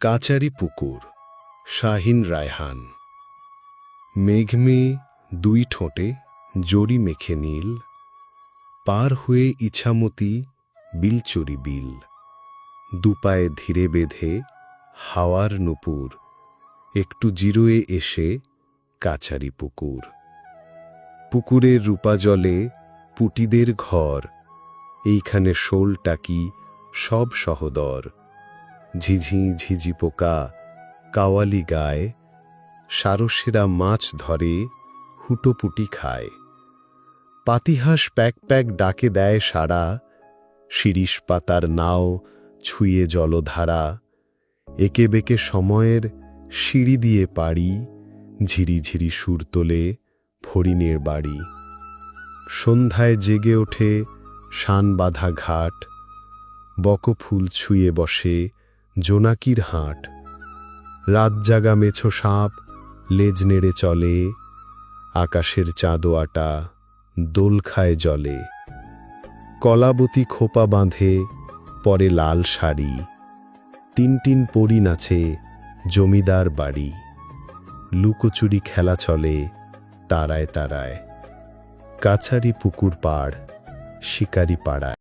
কাচারি পুকুর, শাহিন রায়হান। মেঘমে দুই ঠোঁটে জড়ি মেখে নীল, পার হয়ে ইছামতি বিলচুরি বিল। দুপায়ে ধীরে বেঁধে হাওয়ার নুপুর, একটু জিরোয়ে এসে কাচারি পুকুর। পুকুরের রূপা জলে পুটিদের ঘর, এইখানে শোল টাকি সব সহদর। ঝিঝি ঝিঝি পোকা, কাওয়ালি গায়, সারসেরা মাছ ধরে, হুটোপুটি খায়। পাতিহাস প্যাক প্যাক ডাকে দেয় সারা শিরিষ পাতার নাও ছুঁয়ে জলধারা। একে বেঁকে সময়ের সিঁড়ি দিয়ে পাড়ি, ঝিরি ঝিরি সুর তোলে ফড়িনের বাড়ি। সন্ধ্যায় জেগে ওঠে শান বাঁধা ঘাট, বকফুল ছুঁয়ে বসে জোনাকির হাট। রাত জাগা মেছো সাপ, লেজ নেড়ে চলে। আকাশের চাঁদোয়াটা দোল খায় জলে। কলাবতী খোপা বাঁধে পরে লাল শাড়ি। তিন তিন পরি নাচে জমিদার বাড়ি। লুকোচুরি খেলা চলে তারায় তারায়। কাছারি পুকুর পাড়, শিকারি পাড়ায়।